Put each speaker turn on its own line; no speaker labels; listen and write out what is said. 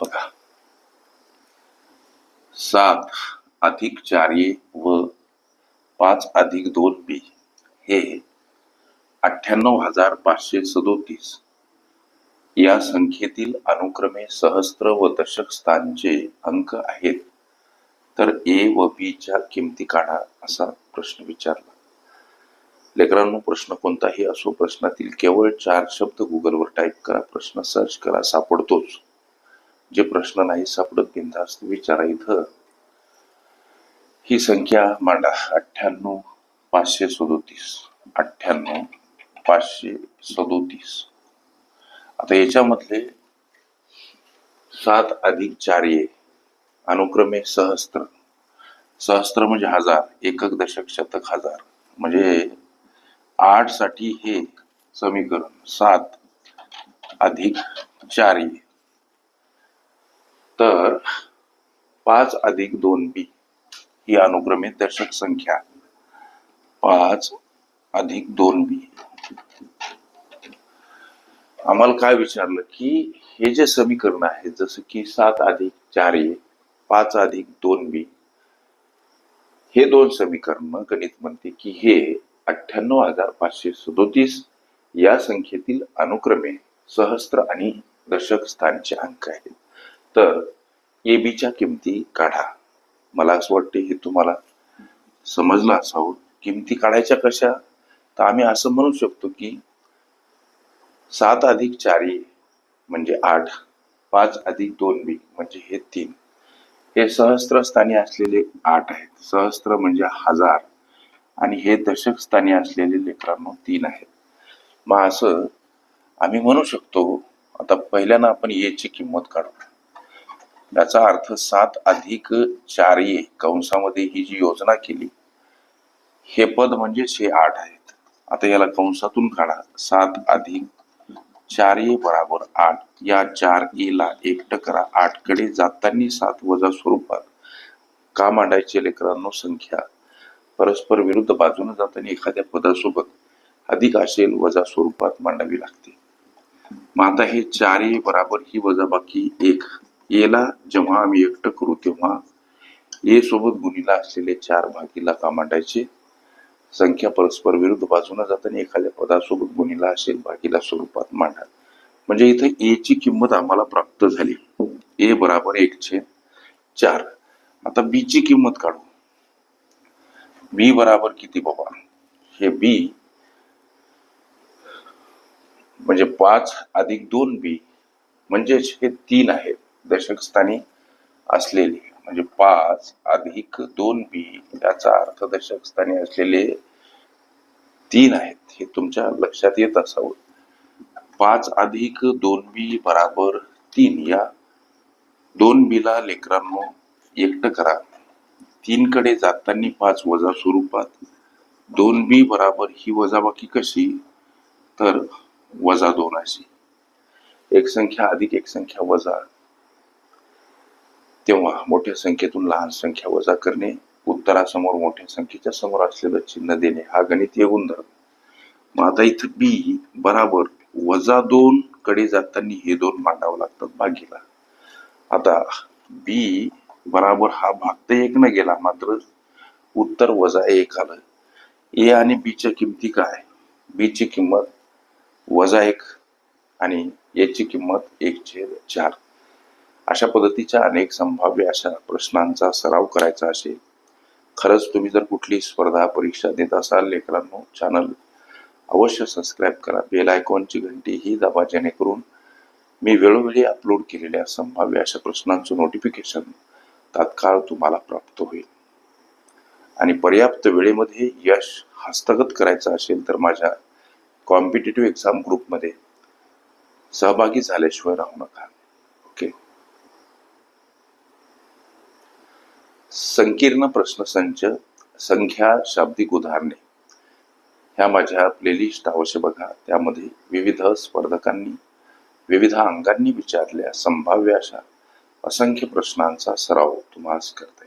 बघा. सात अधिक चार ए व पाच अधिक दोन बी. हे अठ्ठ्याण्णव हजार पाचशे सदोतीस. या संख्येतील अनुक्रमे सहस्त्र व दशक स्थानचे अंक आहेत. तर ए व बी च्या किमती काढा असा प्रश्न विचारला. लेकरांनो प्रश्न कोणताही असो प्रश्नातील केवळ चार शब्द गुगलवर टाईप करा प्रश्न सर्च करा सापडतोच. जे प्रश्न नाही सापडत बिनधास्त विचारा इथं. ही संख्या मांडा अठ्ठ्याण्णव पाचशे सदोतीस. अठ्ठ्याण्णव पाचशे सदोतीस. आता याच्यामधले सात अधिक चार ये अनुक्रमे सहस्त्र. सहस्त्र म्हणजे हजार एकक दशक शतक हजार. म्हणजे आठसाठी हे समीकरण सात अधिक चार ये तर पाच अधिक दोन बी ही अनुक्रमे दर्शक संख्या. पाच अधिक दोन बी. आम्हाला काय विचारलं की हे जे समीकरण आहे जसं की सात अधिक चार ए पाच अधिक दोन बी हे दोन समीकरण गणित म्हणते की हे अठ्ठ्याण्णव हजार पाचशे सदोतीस या संख्येतील अनुक्रमे सहस्त्र आणि दशक स्थानचे अंक आहेत. तर ए बीच्या किमती काढा. मला असं वाटते हे तुम्हाला समजलं असावं. किमती काढायच्या कशा? तर आम्ही असं म्हणू शकतो की सात अधिक चारी म्हणजे आठ पाच अधिक दोन बी म्हणजे हे तीन. हे सहस्त्र स्थानी असलेले आठ आहेत. सहस्त्र म्हणजे हजार आणि हे दशक स्थानी असलेले लेकरांनो तीन आहेत. मग असं आम्ही म्हणू शकतो. आता पहिल्यांदा आपण येची किंमत काढू. याचा अर्थ सात अधिक चार कंसामध्ये ही जी योजना केली हे पद म्हणजे हे आठ आहेत. आता याला कंसातून काढा. सात अधिक चार ए बराबर आठ. या चार ए ला एकटं करा. आठकडे जातानी सात वजा स्वरूपात. का मांडायचे लेकरांनो संख्या? परस्पर विरुद्ध बाजूने जाताना एखाद्या पदासोबत अधिक असेल वजा स्वरूपात मांडावी लागते. मग आता हे चार ए बराबर ही वजाबाकी एक. येला जेव्हा आम्ही एकटं करू तेव्हा ए सोबत गुणीला असलेले चार भागीला का मांडायचे संख्या परस्पर विरुद्ध बाजूने जाताना एखाद्या पदासोबत गुणीला असेल भागीला स्वरूपात मांडा. म्हणजे इथे ए ची किंमत आम्हाला प्राप्त झाली. ए बराबर एक चार. आता बी ची किंमत काढू. बी बराबर किती बाबा? हे बी म्हणजे पाच अधिक दोन बी. म्हणजेच हे तीन आहेत. दशकस्थानी असलेले म्हणजे पाच अधिक दोन बी याचा अर्थ दशकस्थानी असलेले तीन आहेत हे तुमच्या लक्षात येत असावं. पाच अधिक दोन बी बराबर तीन या दोन बीला लेकरांनो एकटं करा. तीन कडे जाताना पाच वजा स्वरूपात. दोन बी बराबर ही वजाबाकी कशी? तर वजा दोन अशी. एक संख्या अधिक एक संख्या वजा. तेव्हा मोठ्या संख्येतून लहान संख्या वजा करणे उत्तरासमोर मोठ्या संख्येच्या समोर असलेलं चिन्ह देणे हा गणितीय गुणधर्म. मग आता इथं बी बराबर वजा दोन कडे जाताना हे दोन मांडावं लागतात भागीला आता बी बराबर हा भाग तर एक न गेला मात्र उत्तर वजा एक आलं. ए आणि बीच्या किमती काय? बीची किंमत वजा एक आणि याची किंमत एक छेद चार. अशा पद्धतीच्या अनेक संभाव्य अशा प्रश्नांचा सराव करायचा असेल खरंच तुम्ही जर कुठली स्पर्धा परीक्षा देत असाल लेकरांनो चॅनल अवश्य सबस्क्राईब करा. बेल आयकॉनची घंटी ही दाबा जेणेकरून मी वेळोवेळी अपलोड केलेल्या संभाव्य अशा प्रश्नांचं नोटिफिकेशन तात्काळ तुम्हाला प्राप्त होईल. आणि पर्याप्त वेळेमध्ये यश हस्तगत करायचं असेल तर माझ्या कॉम्पिटेटिव्ह एक्झाम ग्रुपमध्ये सहभागी झाल्याशिवाय राहू नका. संकीर्ण प्रश्नसंच संख्या शाब्दिक उदाहरणे. ह्या माझ्या प्लेलिस्ट अवश्य बघा. त्यामध्ये विविध स्पर्धकांनी विविध अंगांनी विचारलेल्या संभाव्य अशा असंख्य प्रश्नांचा सराव तुम्हाला करता येईल.